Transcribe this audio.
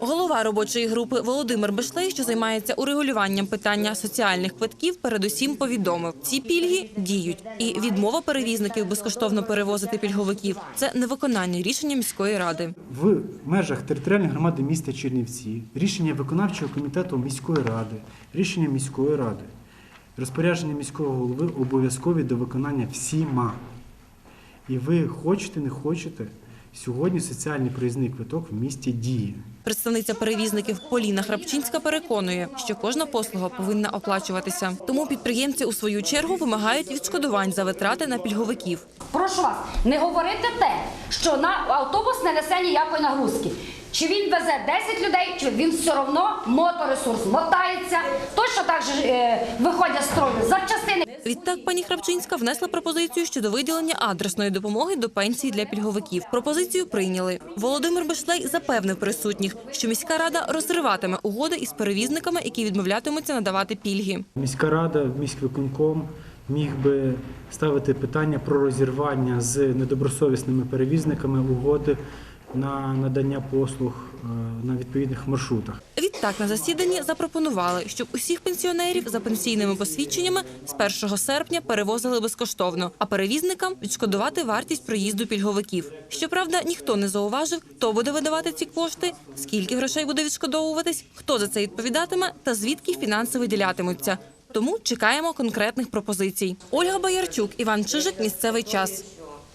Голова робочої групи Володимир Бешлей, що займається урегулюванням питання соціальних квитків, передусім повідомив, ці пільги діють, і відмова перевізників безкоштовно перевозити пільговиків це невиконання рішення міської ради. в межах територіальної громади міста Чернівці, рішення виконавчого комітету міської ради, рішення міської ради, розпорядження міського голови обов'язкові до виконання всіма. І ви хочете, не хочете, сьогодні соціальний проїзний квиток в місті діє. Представниця перевізників Поліна Храпчинська переконує, що кожна послуга повинна оплачуватися. Тому підприємці у свою чергу вимагають відшкодувань за витрати на пільговиків. Прошу вас, не говорити те, що на автобус не несе ніякої нагрузки. Чи він везе 10 людей, чи він все одно моторесурс мотається, точно так же е, виходять з строю запчастини. Відтак пані Храпчинська внесла пропозицію щодо виділення адресної допомоги до пенсії для пільговиків. Пропозицію прийняли. Володимир Бешлей запевнив присутніх, що міська рада розриватиме угоди із перевізниками, які відмовлятимуться надавати пільги. Міська рада, міськвиконком міг би ставити питання про розірвання з недобросовісними перевізниками угоди на надання послуг е, на відповідних маршрутах. Відтак на засіданні запропонували, щоб усіх пенсіонерів за пенсійними посвідченнями з 1 серпня перевозили безкоштовно, а перевізникам відшкодувати вартість проїзду пільговиків. Щоправда, ніхто не зауважив, хто буде видавати ці кошти, скільки грошей буде відшкодовуватись, хто за це відповідатиме та звідки фінанси виділятимуться. Тому чекаємо конкретних пропозицій. Ольга Боярчук, Іван Чижик. Місцевий час.